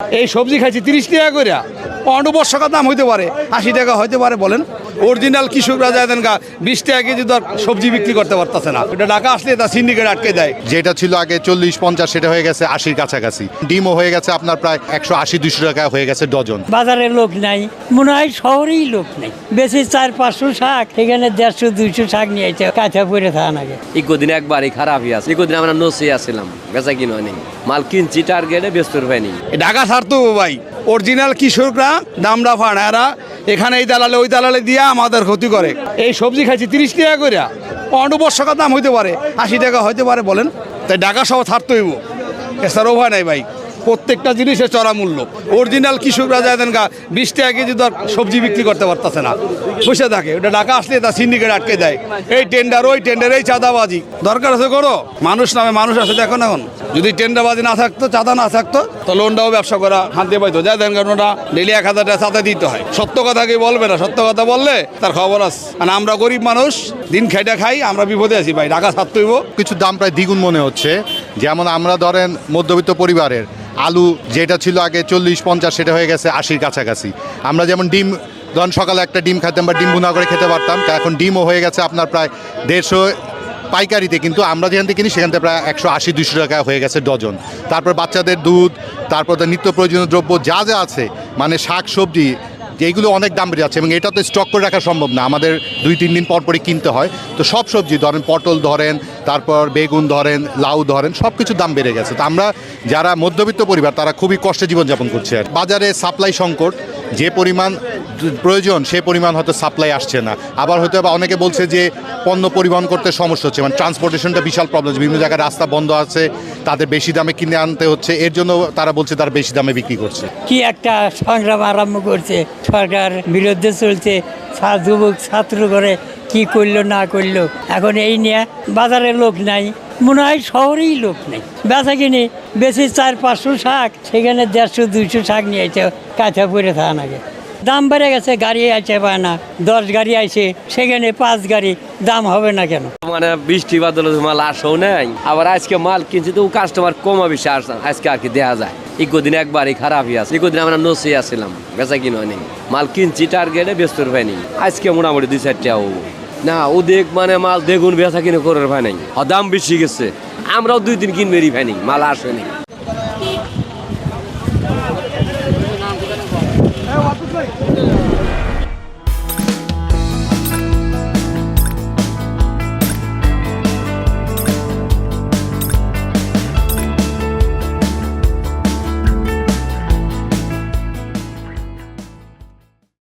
এই সবজি খাইছি তিরিশ টাকা করে অন্য বর্ষকার দাম হইতে পারে, আশি টাকা হইতে পারে বলেন। অরিজিনাল কৃষকরা যায় দেন গা বিশ টাকা কেজি দর সবজি বিক্রি করতে পারতেছে না। এটা টাকা আসলে তা সিন্ডিকেট আটকে দেয়। যেটা ছিল আগে চল্লিশ পঞ্চাশ সেটা হয়ে গেছে আশির কাছাকাছি। ডিমও হয়ে গেছে আপনার প্রায় একশো আশি দুশো টাকা হয়ে গেছে ডজন। বাজারে লোক নাই। মনে হয় শহরেই লোক নাই। বেশি চার পাঁচশো শাক এখানে দেড়শো দুইশো শাক নিয়ে কাঁচা পরে থাকা নাগে ইকোদিন একবারই খারাপই আছে। ইকোদিন আমরা নসে আসছিলাম বেচা কিনো নেই মাল কিনছি টার্গেটে ব্যস্ত হয়নি ঢাকা ছাড়তো ভাই। অরিজিনাল কৃষকরা দামরা ফাড়ারা এখানে এই দালালে, ওই দালালে দিয়ে আমাদের ক্ষতি করে। এই সবজি খাইছি তিরিশ টাকা করে পনেরো বর্ষকার দাম হইতে পারে, আশি টাকা হইতে পারে বলেন। তাই ঢাকা সহ থাকতে হইব। এছাড়া উভয় নাই ভাই। প্রত্যেকটা জিনিসের চড়া মূল্য। অরিজিনাল কৃষকরা যায় দেন গা, বিশ টাকা কেজি দর সবজি বিক্রি করতে পারতেছে না। বসে থাকে, ওটা টাকা আসলে তা সিন্ডিকেট আটকে দেয়। এই টেন্ডার ওই টেন্ডার এই চাঁদাবাজি। দরকার আছে করো। মানুষ নামে মানুষ আছে দেখো না এখন। যদি টেন্ডারবাজি না থাকতো, চাঁদা না থাকতো, তো লোনটাও ব্যবসা করা হাতে পাইতো। যায় দেন কারণ ওটা ডেলি এক হাজার টাকা চাঁদা দিতে হয়। সত্য কথা কি বলবে না? সত্য কথা বললে তার খবর আছে। আর আমরা গরিব মানুষ, দিন খাইটা খাই, আমরা বিপদে আছি ভাই। টাকা ছাড়তে হইব। কিছু দাম প্রায় দ্বিগুণ মনে হচ্ছে। যেমন আমরা ধরেন মধ্যবিত্ত পরিবারের আলু যেটা ছিল আগে চল্লিশ, পঞ্চাশ, সেটা হয়ে গেছে আশির কাছাকাছি। আমরা যেমন ডিম, ধরুন সকালে একটা ডিম খাইতাম বা ডিম ভুনা করে খেতে পারতাম, তা এখন ডিমও হয়ে গেছে আপনার প্রায় দেড়শো পাইকারিতে, কিন্তু আমরা যেখান থেকে কিনি সেখান থেকে প্রায় একশো আশি দুশো টাকা হয়ে গেছে ডজন। তারপর বাচ্চাদের দুধ, তারপর নিত্য প্রয়োজনীয় দ্রব্য যা যা আছে মানে শাক, সবজি, যেগুলো অনেক দাম বেড়ে যাচ্ছে এবং এটা তো স্টক করে রাখা সম্ভব না। আমাদের দুই, তিন দিন পর পরই কিনতে হয়। তো সব সবজি, ধরেন পটল ধরেন তারপর বেগুন ধরেন, লাউ ধরেন সব কিছু দাম বেড়ে গেছে। তো আমরা যারা মধ্যবিত্ত পরিবার, তারা খুবই কষ্টে জীবনযাপন করছে আর। বাজারে সাপ্লাই সংকট, যে পরিমাণ প্রয়োজন, সে পরিমাণ হয়তো সাপ্লাই আসছে না। আবার হয়তো বা অনেকে বলছে যে পণ্য পরিবহন করতে সমস্যা হচ্ছে মানে ট্রান্সপোর্টেশনটা বিশাল প্রবলেম বিভিন্ন জায়গায় রাস্তা বন্ধ আছে, তাদের বেশি দামে কিনে আনতে হচ্ছে, এর জন্য তারা বলছে তারা বেশি দামে বিক্রি করছে। কি একটা সংগ্রাম আরম্ভ করছে, সরকার বিরুদ্ধে চলছে যুবক ছাত্র করে কি করল, না করল, এখন এই নিয়ে বাজারে লোক নাই, মনে হয় শহরেই লোক নেই। বেচা কিনে, বেশি চার, পাঁচশো শাক, সেখানে দেড়শো, দুইশো শাক নিয়ে আইছে কাঁচা পরে থাকা নাগে দাম বেড়ে গেছে, গাড়ি আছে পায় না, দশ গাড়ি আছে, সেখানে পাঁচ গাড়ি, দাম হবে না কেন? মানে বৃষ্টি বাদল মাল আসেও নাই, আবার আজকে মাল কিনছি তো কাস্টমার কমা বেশি আসছে আজকে আর কি দেখা যায়। ইকোদিন একবারই খারাপই আছে। ইকোদিন আমরা নসে আসছিলাম বেচা কিনো নেই। মাল কিনছি টার্গেটে ব্যস্ত পাইনি আজকে মোটামুটি দুই চারটা ও। না ওদের মানে মাল দেখুন, বেচা কিনে করার ভাই নাই। দাম বেশি গেছে। আমরাও দুই দিন কিনবেরই ভাই মাল আসেনি